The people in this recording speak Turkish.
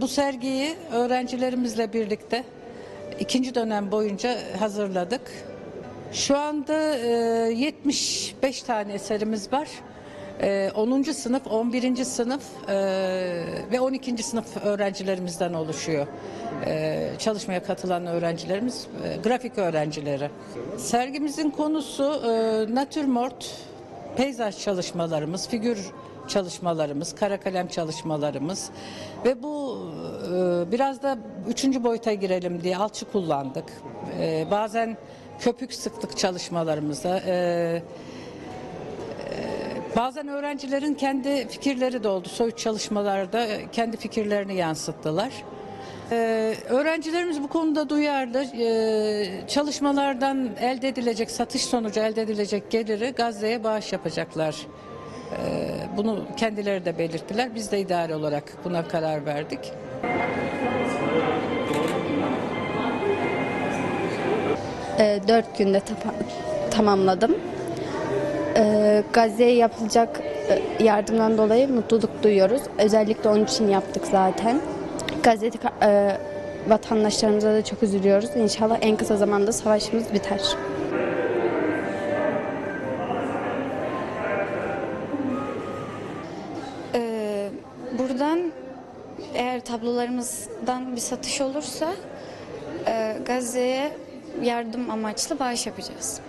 bu sergiyi öğrencilerimizle birlikte ikinci dönem boyunca hazırladık. Şu anda e, 75 tane eserimiz var. E, 10. sınıf, 11. sınıf e, ve 12. sınıf öğrencilerimizden oluşuyor. E, çalışmaya katılan öğrencilerimiz, e, grafik öğrencileri. Sergimizin konusu e, natürmort, peyzaj çalışmalarımız, figür çalışmalarımız, kara kalem çalışmalarımız ve bu e, biraz da üçüncü boyuta girelim diye alçı kullandık. E, bazen köpük sıktık çalışmalarımızda. E, Bazen öğrencilerin kendi fikirleri de oldu. Soyut çalışmalarda kendi fikirlerini yansıttılar. Ee, öğrencilerimiz bu konuda duyarlı. Ee, çalışmalardan elde edilecek, satış sonucu elde edilecek geliri Gazze'ye bağış yapacaklar. Ee, bunu kendileri de belirttiler. Biz de idare olarak buna karar verdik. E, dört günde tamamladım. E, Gazze'ye yapılacak yardımdan dolayı mutluluk duyuyoruz. Özellikle onun için yaptık zaten. Gazze'deki e, vatandaşlarımıza da çok üzülüyoruz. İnşallah en kısa zamanda savaşımız biter. Ee, buradan eğer tablolarımızdan bir satış olursa e, Gazze'ye yardım amaçlı bağış yapacağız.